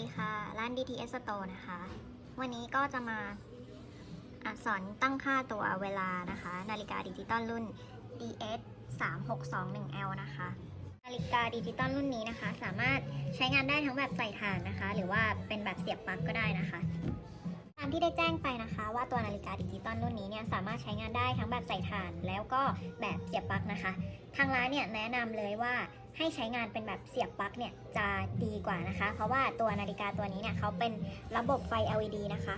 ดีค่ะ ร้าน DTS Store นะคะ วันนี้ก็จะมาอะสอนตั้งค่าตัวเวลานะคะ นาฬิกาดิจิตอลรุ่น DS 3621L นะคะ นาฬิกาดิจิตอลรุ่นนี้นะคะ สามารถใช้งานได้ทั้งแบบใส่ถ่านนะคะ หรือว่าเป็นแบบเสียบปลั๊กก็ได้นะคะตามที่ได้แจ้งไปนะคะ ว่าตัวนาฬิกาดิจิตอลรุ่นนี้เนี่ยสามารถใช้งานได้ทั้งแบบใส่ถ่านแล้วก็แบบเสียบปลั๊กนะคะ ทางร้านเนี่ยแนะนำเลยว่า ให้ใช้งานเป็นแบบเสียบปลั๊กเนี่ยจะดีกว่านะคะ เพราะว่าตัวนาฬิกาตัวนี้เนี่ยเขาเป็นระบบไฟ LED นะคะ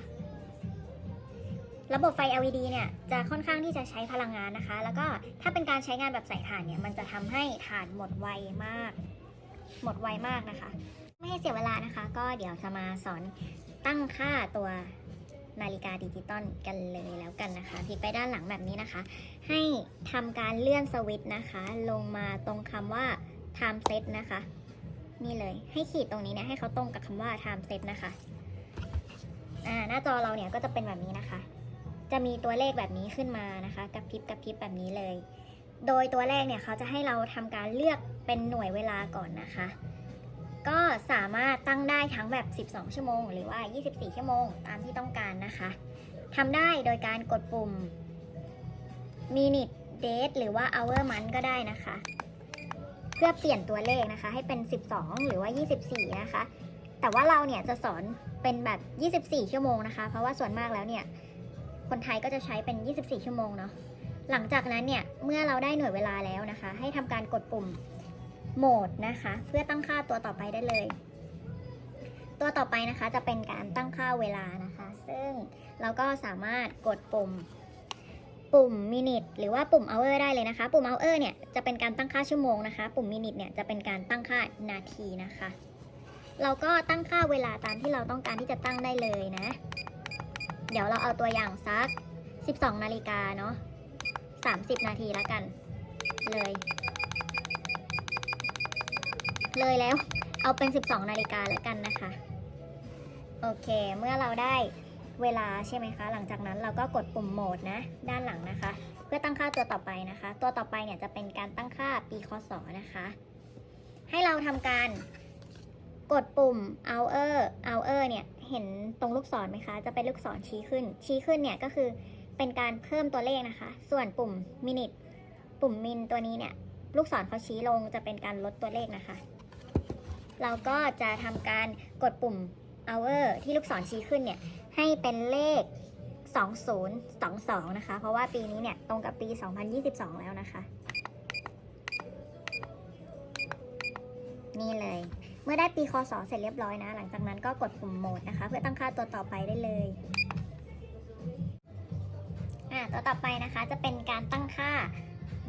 ระบบไฟ LED เนี่ยจะค่อนข้างที่จะใช้พลังงานนะคะ แล้วก็ถ้าเป็นการใช้งานแบบใส่ถ่านเนี่ยมันจะทำให้ถ่านหมดไวมาก หมดไวมากนะคะ ไม่ให้เสียเวลานะคะ ก็เดี๋ยวจะมาสอนตั้งค่าตัวนาฬิกาดิจิตอลกันเลยแล้วกันนะคะพลิกไปด้านหลังแบบนี้นะคะ ให้ทำการเลื่อนสวิตช์นะคะ ลงมาตรงคำว่า time set นะคะ นี่เลยให้ขีดตรงนี้เนี่ยให้เขาตรงกับคำว่า time set นะคะอ่าหน้าจอเราเนี่ยก็จะเป็นแบบนี้นะคะ จะมีตัวเลขแบบนี้ขึ้นมานะคะกระพริบกระพริบแบบนี้เลย โดยตัวแรกเนี่ยเขาจะให้เราทำการเลือกเป็นหน่วยเวลาก่อนนะคะ ก็สามารถตั้งได้ทั้งแบบ 12 ชั่วโมง หรือว่า 24 ชั่วโมงตามที่ต้องการนะคะทำได้โดยการกดปุ่ม minute date หรือว่า hour month ก็ได้นะคะ เพื่อเปลี่ยนตัวเลขนะคะ ให้เป็น 12 หรือว่า 24 นะคะ แต่ว่าเราเนี่ยจะสอนเป็นแบบ 24 ชั่วโมงนะคะ เพราะว่าส่วนมากแล้วเนี่ย คนไทยก็จะใช้เป็น 24 ชั่วโมงเนาะ หลังจากนั้นเนี่ยเมื่อเราได้หน่วยเวลาแล้วนะคะ ให้ทำการกดปุ่มโหมดนะคะ เพื่อตั้งค่าตัวต่อไปได้เลย ตัวต่อไปนะคะจะเป็นการตั้งค่าเวลานะคะ ซึ่งเราก็สามารถกดปุ่ม ปุ่ม minute หรือว่าปุ่ม hour ได้เลยนะคะ ปุ่ม hour เนี่ยจะเป็นการตั้งค่าชั่วโมงนะคะ ปุ่ม minute เนี่ยจะเป็นการตั้งค่านาทีนะคะ เราก็ตั้งค่าเวลาตามที่เราต้องการที่จะตั้งได้เลยนะ เดี๋ยวเราเอาตัวอย่างสัก 12 นาฬิกาเนาะ 30 นาทีแล้วกัน เลย เลยแล้ว เอาเป็น 12 นาฬิกาแล้วกันนะคะ โอเค เมื่อเราได้ เวลาใช่ไหมคะ หลังจากนั้นเราก็กดปุ่มโหมดนะ ด้านหลังนะคะ เพื่อตั้งค่าตัวต่อไปนะคะ ตัวต่อไปเนี่ยจะเป็นการตั้งค่าปีคศนะคะ ให้เราทำการกดปุ่ม hour hour เนี่ย เห็นตรงลูกศรไหมคะ จะเป็นลูกศรชี้ขึ้น ชี้ขึ้นเนี่ยก็คือเป็นการเพิ่มตัวเลขนะคะ ส่วนปุ่ม minute ปุ่มมินตัวนี้เนี่ย ลูกศรเขาชี้ลงจะเป็นการลดตัวเลขนะคะ เราก็จะทำการกดปุ่ม hour ที่ลูกศรชี้ขึ้นเนี่ย ให้เป็นเลข 2022 นะคะ เพราะว่าปีนี้เนี่ย ตรงกับปี 2022 แล้วนะคะ นี่เลย เมื่อได้ปีคศเสร็จเรียบร้อยนะ หลังจากนั้นก็กดปุ่มโหมดนะคะ เพื่อตั้งค่าตัวต่อไปได้เลยอ่าตัวต่อไปนะคะจะเป็นการตั้งค่า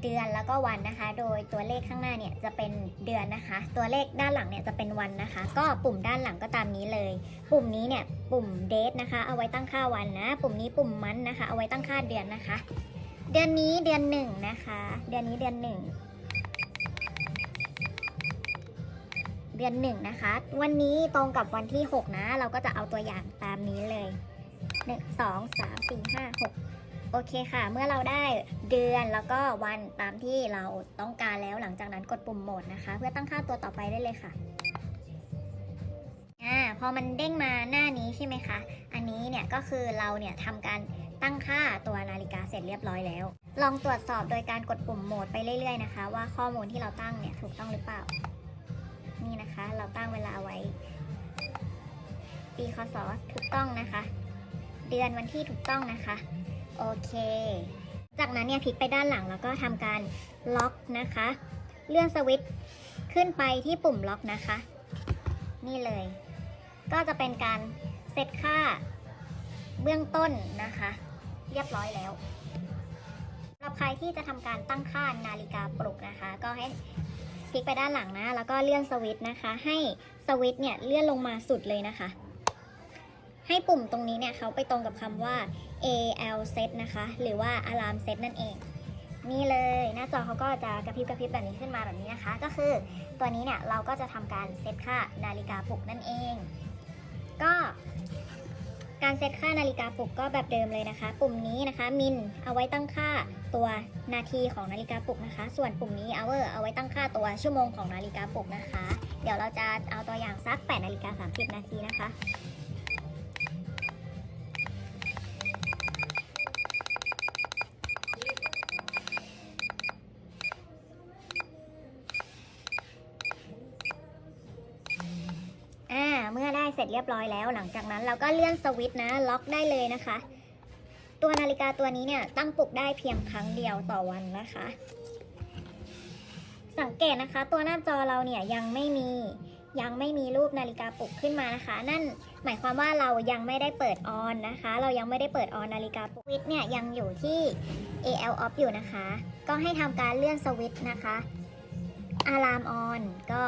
เดือนแล้วก็วันนะคะ โดยตัวเลขข้างหน้าเนี่ยจะเป็นเดือนนะคะ ตัวเลขด้านหลังเนี่ยจะเป็นวันนะคะ ก็ปุ่มด้านหลังก็ตามนี้เลย ปุ่มนี้เนี่ยปุ่ม date นะคะ เอาไว้ตั้งค่าวันนะ ปุ่มนี้ปุ่มมันนะคะ เอาไว้ตั้งค่าเดือนนะคะ เดือนนี้เดือนหนึ่งนะคะ เดือนนี้เดือนหนึ่งเดือนหนึ่งนะคะ วันนี้ตรงกับวันที่ 6 นะ เราก็จะเอาตัวอย่างตามนี้เลย 1 2 3 4 5 6 โอเคค่ะ เมื่อเราได้เดือนแล้วก็วันตามที่เราต้องการแล้วหลังจากนั้นกดปุ่มโหมดนะคะ เพื่อตั้งค่าตัวต่อไปได้เลยค่ะอ่าพอมันเด้งมาหน้านี้ใช่ไหมคะ อันนี้เนี่ยก็คือเราเนี่ยทำการตั้งค่าตัวนาฬิกาเสร็จเรียบร้อยแล้ว ลองตรวจสอบโดยการกดปุ่มโหมดไปเรื่อยๆนะคะ ว่าข้อมูลที่เราตั้งเนี่ยถูกต้องหรือเปล่า นี่นะคะ เราตั้งเวลาไว้ ปีคศถูกต้องนะคะ เดือนวันที่ถูกต้องนะคะ โอเค จากนั้นเนี่ยพลิกไปด้านหลังแล้วก็ทำการล็อกนะคะ เลื่อนสวิตช์ขึ้นไปที่ปุ่มล็อกนะคะ นี่เลย ก็จะเป็นการเซตค่าเบื้องต้นนะคะ เรียบร้อยแล้วสำหรับใครที่จะทำการตั้งค่านาฬิกาปลุกนะคะ ก็ให้พลิกไปด้านหลังนะ แล้วก็เลื่อนสวิตช์นะคะ ให้สวิตช์เนี่ยเลื่อนลงมาสุดเลยนะคะ ให้ปุ่มตรงนี้เนี่ยเขาไปตรงกับคำว่า AL set นะคะ หรือว่า alarm set นั่นเอง นี่เลยหน้าจอเขาก็จะกระพริบกระพริบแบบนี้ขึ้นมาแบบนี้นะคะ ก็คือตัวนี้เนี่ยเราก็จะทำการเซตค่านาฬิกาปลุกนั่นเอง ก็การเซตค่านาฬิกาปลุกก็แบบเดิมเลยนะคะ ปุ่มนี้นะคะมินเอาไว้ตั้งค่าตัวนาทีของนาฬิกาปลุกนะคะ ส่วนปุ่มนี้ hour เอาไว้ตั้งค่าตัวชั่วโมงของนาฬิกาปลุกนะคะ เดี๋ยวเราจะเอาตัวอย่างสัก8นาฬิกา30นาทีนะคะ ร็จเรียบร้อยแล้ว หลังจากนั้นเราก็เลื่อนสวิตช์นะ ล็อกได้เลยนะคะ ตัวนาฬิกาตัวนี้เนี่ยตั้งปลุกได้เพียงครั้งเดียวต่อวันนะคะ สังเกตนะคะ ตัวหน้าจอเราเนี่ยยังไม่มียังไม่มีรูปนาฬิกาปลุกขึ้นมานะคะ นั่นหมายความว่าเรายังไม่ได้เปิดออนนะคะ เรายังไม่ได้เปิดออนนาฬิกาปลุกสวิต์เนี่ยยังอยู่ที่ AL off อยู่นะคะ ก็ให้ทำการเลื่อนสวิตช์นะคะ อารามออนก็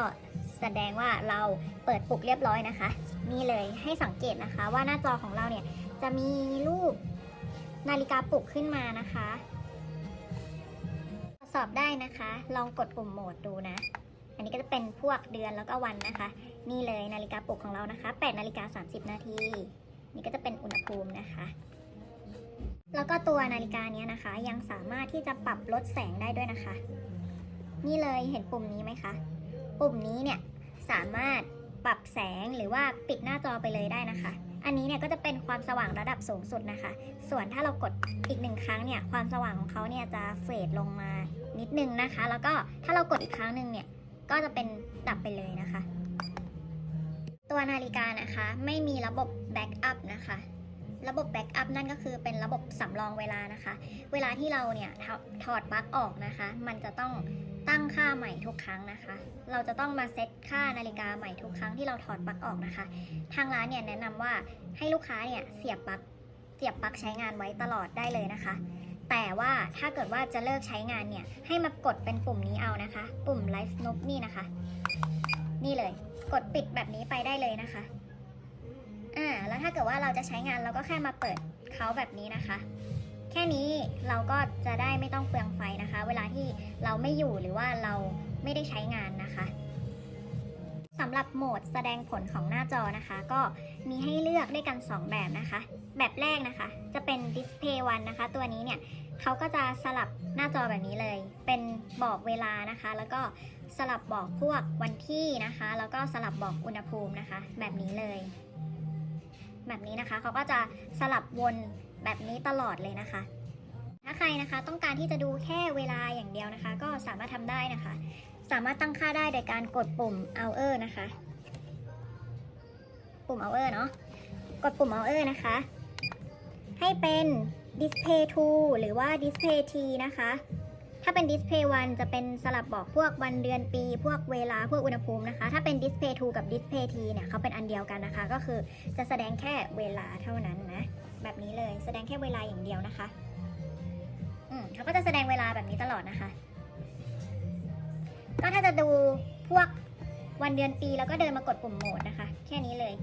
แสดงว่าเราเปิดปลุกเรียบร้อยนะคะ นี่เลยให้สังเกตนะคะ ว่าหน้าจอของเราเนี่ยจะมีรูปนาฬิกาปลุกขึ้นมานะคะตรวจสอบได้นะคะ ลองกดปุ่มโหมดดูนะ อันนี้ก็จะเป็นพวกเดือนแล้วก็วันนะคะ นี่เลยนาฬิกาปลุกของเรานะคะ8นาฬิกา30 นาทีนี่ก็จะเป็นอุณหภูมินะคะ แล้วก็ตัวนาฬิกาเนี้ยนะคะ ยังสามารถที่จะปรับลดแสงได้ด้วยนะคะ นี่เลยเห็นปุ่มนี้ไหมคะ ปุ่มนี้เนี่ยสามารถปรับแสงหรือว่าปิดหน้าจอไปเลยได้นะคะ อันนี้เนี่ยก็จะเป็นความสว่างระดับสูงสุดนะคะ ส่วนถ้าเรากดอีกหนึ่งครั้งเนี่ยความสว่างของเขาเนี่ยจะเฟดลงมานิดนึงนะคะ แล้วก็ถ้าเรากดอีกครั้งหนึ่งเนี่ยก็จะเป็นดับไปเลยนะคะ ตัวนาฬิกานะคะไม่มีระบบแบ็กอัพนะคะระบบแบ็กอัพนั่นก็คือเป็นระบบสำรองเวลานะคะ เวลาที่เราเนี่ยถอถอดปลั๊กออกนะคะ มันจะต้อง ตั้งค่าใหม่ทุกครั้งนะคะ เราจะต้องมาเซตค่านาฬิกาใหม่ทุกครั้งที่เราถอดปลั๊กออกนะคะ ทางร้านเนี่ยแนะนำว่าให้ลูกค้าเนี่ยเสียบปลั๊กเสียบปลั๊กใช้งานไว้ตลอดได้เลยนะคะ แต่ว่าถ้าเกิดว่าจะเลิกใช้งานเนี่ยให้มากดเป็นปุ่มนี้เอานะคะ ปุ่ม Light Snoop นี่นะคะ นี่เลย กดปิดแบบนี้ไปได้เลยนะคะอ่าแล้วถ้าเกิดว่าเราจะใช้งานเราก็แค่มาเปิดเขาแบบนี้นะคะ แค่นี้เราก็จะได้ไม่ต้องเปลืองไฟนะคะ เวลาที่เราไม่อยู่หรือว่าเราไม่ได้ใช้งานนะคะสำหรับโหมดแสดงผลของหน้าจอนะคะ ก็มีให้เลือกด้วยกัน 2 แบบนะคะ แบบแรกนะคะ จะเป็น Display One นะคะ ตัวนี้เนี่ยเขาก็จะสลับหน้าจอแบบนี้เลย เป็นบอกเวลานะคะ แล้วก็สลับบอกพวกวันที่นะคะ แล้วก็สลับบอกอุณหภูมินะคะ แบบนี้เลย แบบนี้นะคะเขาก็จะสลับวน แบบนี้ตลอดเลยนะคะ ถ้าใครนะคะต้องการที่จะดูแค่เวลาอย่างเดียวนะคะ ก็สามารถทำได้นะคะ สามารถตั้งค่าได้โดยการกดปุ่ม hour นะคะ ปุ่ม hour เนาะกดปุ่ม hour นะคะ ให้เป็น display to หรือว่า display t นะคะถ้าเป็น display 1 จะเป็นสลับบอกพวกวันเดือนปี พวกเวลาพวกอุณหภูมินะคะ ถ้าเป็น display 2 กับ display t เนี่ยเขาเป็นอันเดียวกันนะคะ ก็คือจะแสดงแค่เวลาเท่านั้นนะ แบบนี้เลย แสดงแค่เวลาอย่างเดียวนะคะ อืมเขาก็จะแสดงเวลาแบบนี้ตลอดนะคะ ก็ถ้าจะดูพวกวันเดือนปีแล้วก็เดินมากดปุ่มโหมดนะคะ แค่นี้เลย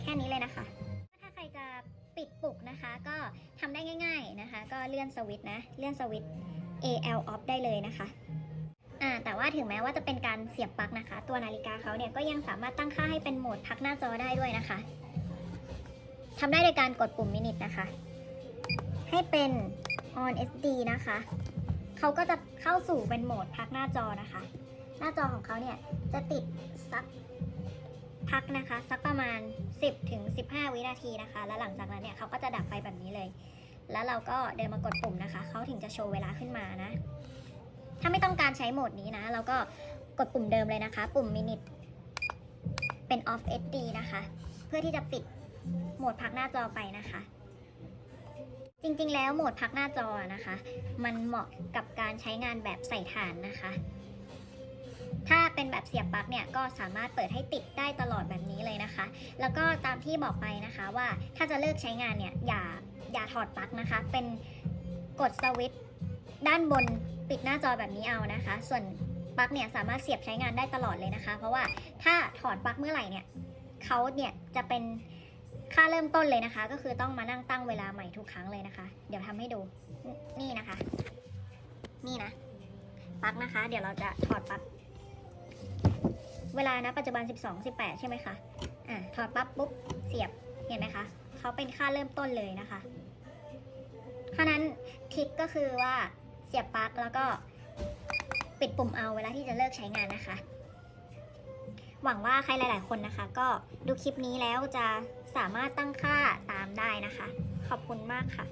แค่นี้เลยนะคะ ถ้าใครจะปิดปลุกนะคะ ก็ทำได้ง่าย ๆนะคะ ก็เลื่อนสวิตช์นะ เลื่อนสวิตช์ AL off ได้เลยนะคะ อ่าแต่ว่าถึงแม้ว่าจะเป็นการเสียบปลั๊กนะคะ ตัวนาฬิกาเขาเนี่ยก็ยังสามารถตั้งค่าให้เป็นโหมดพักหน้าจอได้ด้วยนะคะทำได้โดยการกดปุ่มมินิทนะคะ ให้เป็น on SD นะคะเขาก็จะเข้าสู่เป็นโหมดพักหน้าจอนะคะ หน้าจอของเขาเนี่ยจะติดสักพักนะคะ สักประมาณ 10ถึง15 วินาทีนะคะ แล้วหลังจากนั้นเนี่ยเขาก็จะดับไปแบบนี้เลย แล้วเราก็เดินมากดปุ่มนะคะเขาถึงจะโชว์เวลาขึ้นมานะ ถ้าไม่ต้องการใช้โหมดนี้นะ เราก็กดปุ่มเดิมเลยนะคะ ปุ่ม minute เป็น off SD นะคะ เพื่อที่จะปิดโหมดพักหน้าจอไปนะคะ จริงๆ แล้วโหมดพักหน้าจอนะคะ มันเหมาะกับการใช้งานแบบใส่ถ่านนะคะ ถ้าเป็นแบบเสียบปลั๊กเนี่ยก็สามารถเปิดให้ติดได้ตลอดแบบนี้เลยนะคะ แล้วก็ตามที่บอกไปนะคะว่าถ้าจะเลิกใช้งานเนี่ยอย่าอย่าถอดปลั๊กนะคะ เป็นกดสวิตช์ด้านบน ปิดหน้าจอแบบนี้เอานะคะ ส่วนปลั๊กเนี่ยสามารถเสียบใช้งานได้ตลอดเลยนะคะ เพราะว่าถ้าถอดปลั๊กเมื่อไหร่เนี่ยเขาเนี่ยจะเป็นค่าเริ่มต้นเลยนะคะ ก็คือต้องมานั่งตั้งเวลาใหม่ทุกครั้งเลยนะคะ เดี๋ยวทำให้ดูนี่นะคะ นี่นะปลั๊กนะคะ เดี๋ยวเราจะถอดปลั๊กเวลานะปัจจุบัน 12 18 ใช่ไหมคะอะถอดปั๊บปุ๊บเสียบเห็นไหมคะเขาเป็นค่าเริ่มต้นเลยนะคะเพราะนั้นทิกก็คือว่า เสียบปลั๊กแล้วก็ปิดปุ่มเอาเวลาที่จะเลิกใช้งานนะคะ หวังว่าใครหลาย ๆ คนนะคะ ก็ดูคลิปนี้แล้วจะสามารถตั้งค่าตามได้นะคะ ขอบคุณมากค่ะ